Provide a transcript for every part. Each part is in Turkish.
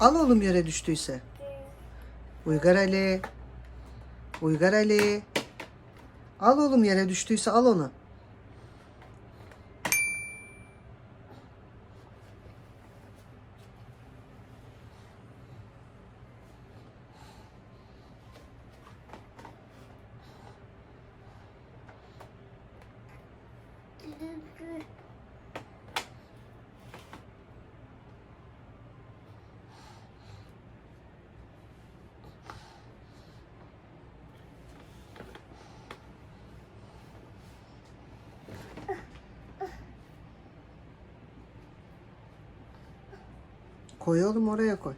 Al oğlum yere düştüyse. Uygar Ali. Uygar Ali. Al oğlum yere düştüyse al onu. Koy oğlum oraya koy.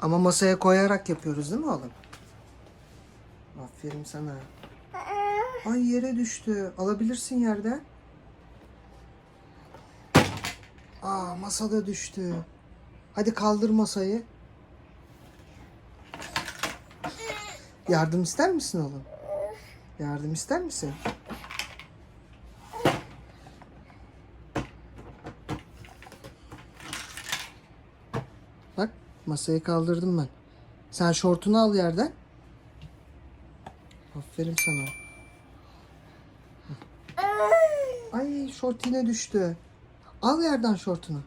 Ama masaya koyarak yapıyoruz değil mi oğlum? Aferin sana. Ay yere düştü. Alabilirsin yerden. Aa masada düştü. Hadi kaldır masayı. Yardım ister misin oğlum? Yardım ister misin? Bak masayı kaldırdım ben. Sen şortunu al yerden. Aferin sana. Ay şort yine düştü. Al yerden şortunu.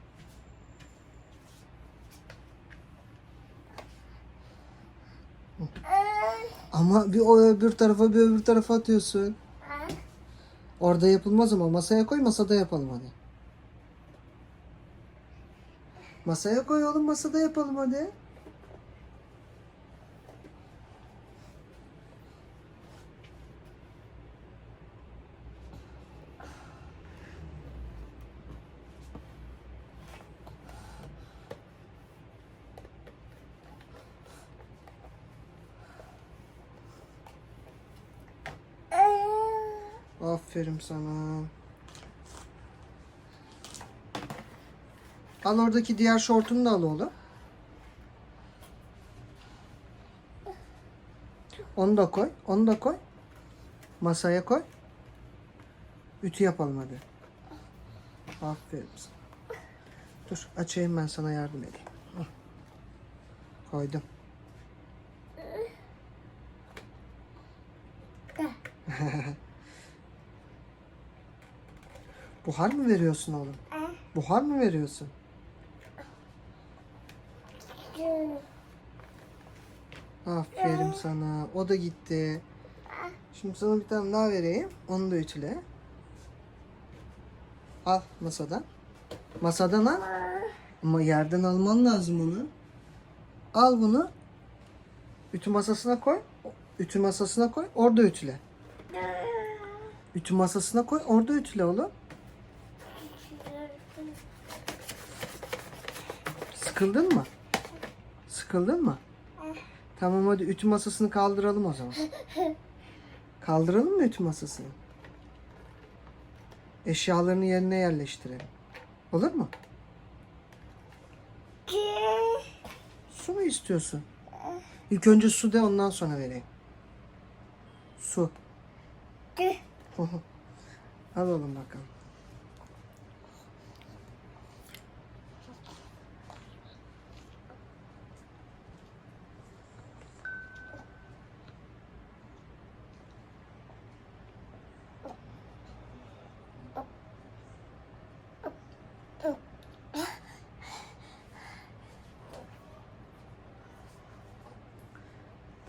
Ama bir o öbür tarafa bir öbür tarafa atıyorsun. Orada yapılmaz ama masaya koy masada yapalım hadi. Masaya koy oğlum masada yapalım hadi. Aferin sana. Al oradaki diğer şortunu da al oğlum. Onu da koy. Onu da koy. Masaya koy. Ütü yapalım hadi. Aferin sana. Dur açayım ben sana yardım edeyim. Hı. Koydum. Buhar mı veriyorsun oğlum? Buhar mı veriyorsun? Aferin sana. O da gitti. Şimdi sana bir tane daha vereyim. Onu da ütüle. Al masadan. Masadan al. Ama yerden alman lazım onu. Al bunu. Ütü masasına koy. Ütü masasına koy. Orada ütüle. Ütü masasına koy. Orada ütüle oğlum. Sıkıldın mı? Sıkıldın mı? Tamam hadi ütü masasını kaldıralım o zaman. Kaldıralım mı ütü masasını? Eşyalarını yerine yerleştirelim. Olur mu? Su mu istiyorsun? İlk önce su de ondan sonra vereyim. Su. Al oğlum bakalım.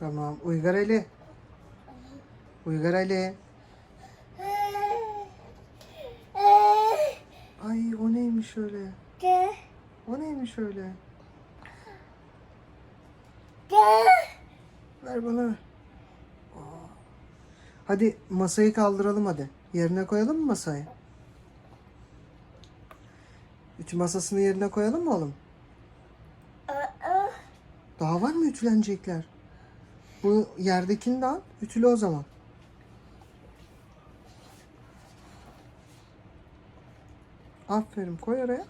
Tamam. Uygar Ali. Uygar Ali. Ay o neymiş öyle? O neymiş öyle? Ver bana. Hadi masayı kaldıralım hadi. Yerine koyalım mı masayı? Ütü masasını yerine koyalım mı oğlum? Daha var mı ütülenecekler? Bu yerdekini de al. Ütüle o zaman. Aferin koy oraya.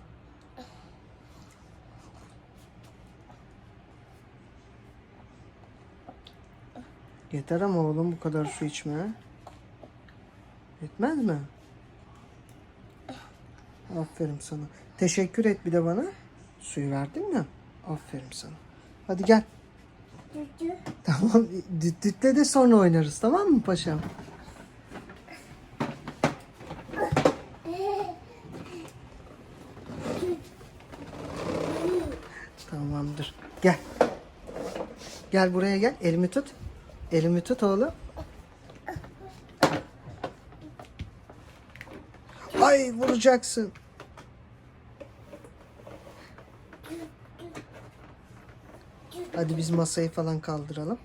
Yeter ama oğlum bu kadar su içme. Yetmez mi? Aferin sana. Teşekkür et bir de bana. Suyu verdin mi? Aferin sana. Hadi gel. Tamam. Düt dütle de sonra oynarız tamam mı paşam? Tamamdır. Gel. Gel buraya gel. Elimi tut. Elimi tut oğlum. Ay vuracaksın. Hadi biz masayı falan kaldıralım.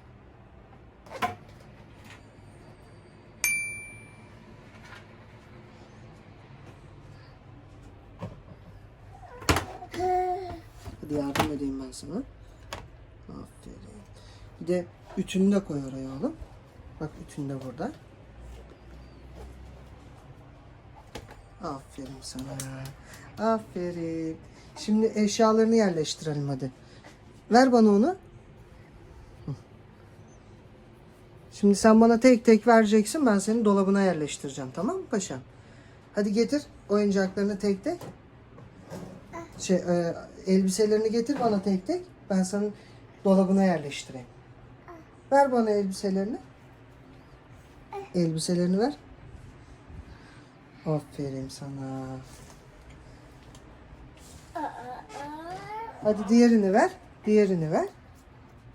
Hadi yardım edeyim ben sana. Aferin. Bir de ütünü de koy oraya oğlum. Bak ütün de burada. Aferin sana. Aferin. Şimdi eşyalarını yerleştirelim hadi. Ver bana onu. Şimdi sen bana tek tek vereceksin. Ben seni dolabına yerleştireceğim. Tamam mı paşam? Hadi getir oyuncaklarını tek tek. Şey, e, elbiselerini getir bana tek tek. Ben senin dolabına yerleştireyim. Ver bana elbiselerini. Elbiselerini ver. Aferin sana. Hadi diğerini ver. Diğerini ver.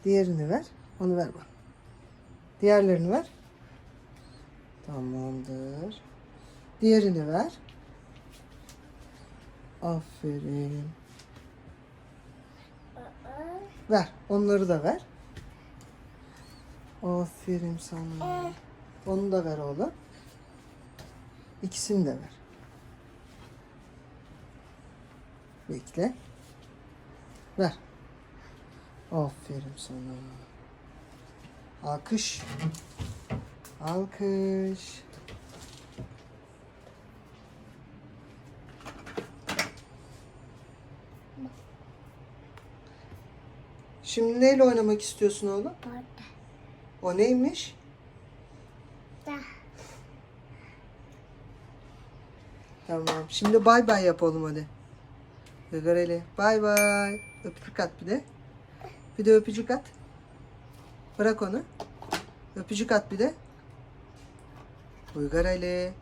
Diğerini ver. Onu ver bana. Diğerlerini ver. Tamamdır. Diğerini ver. Aferin. Ver. Onları da ver. Aferin sana. Onu da ver oğlum. İkisini de ver. Bekle. Ver. Aferin sana. Alkış. Alkış. Şimdi neyle oynamak istiyorsun oğlum? Orada. O neymiş? Da. Tamam. Şimdi bay bay yapalım hadi. Gıgareli. Bay bay. Öpücük at bir de. Bir de öpücük at. Bırak onu. Öpücük at bir de. Uygar Ali.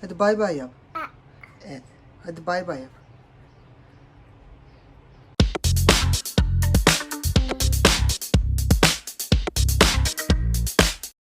Hadi bay bay yap. Evet. Hadi bay bay yap.